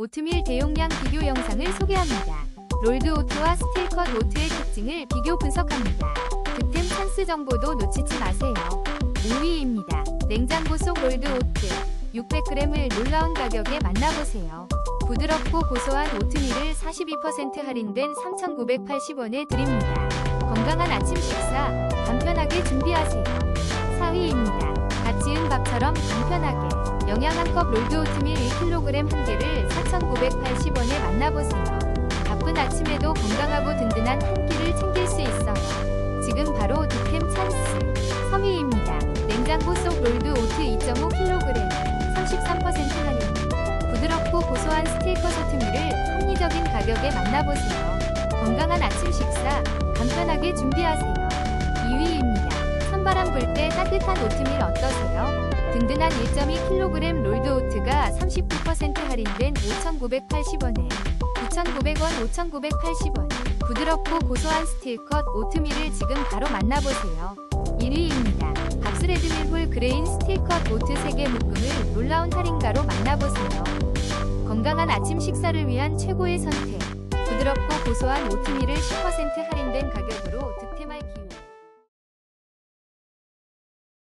오트밀 대용량 비교 영상을 소개합니다. 롤드 오트와 스틸컷 오트의 특징을 비교 분석합니다. 득템 찬스 정보도 놓치지 마세요. 5위입니다. 냉장고 속 롤드 오트 600g을 놀라운 가격에 만나보세요. 부드럽고 고소한 오트밀을 42% 할인된 3,980원에 드립니다. 건강한 아침 식사 간편하게 준비하세요. 4위입니다. 갓 지은 밥처럼 간편하게 영양 한컵 롤드 오트밀 1kg 한 개를 4,980원에 만나보세요. 바쁜 아침에도 건강하고 든든한 한 끼를 챙길 수 있어요. 지금 바로 득템 찬스. 3위입니다. 냉장고 속 롤드 오트 2.5kg 33% 할인. 부드럽고 고소한 스테이크 오트밀을 합리적인 가격에 만나보세요. 건강한 아침 식사 간편하게 준비하세요. 2위입니다. 찬바람 불 때 따뜻한 오트밀 어떠세요? 든든한 1.2kg 롤드 오트가 39% 할인된 5,980원에 2,900원 5,980원 부드럽고 고소한 스틸컷 오트밀을 지금 바로 만나보세요. 1위입니다. 밥스레드밀 홀 그레인 스틸컷 오트 3개 묶음을 놀라운 할인가로 만나보세요. 건강한 아침 식사를 위한 최고의 선택. 부드럽고 고소한 오트밀을 10% 할인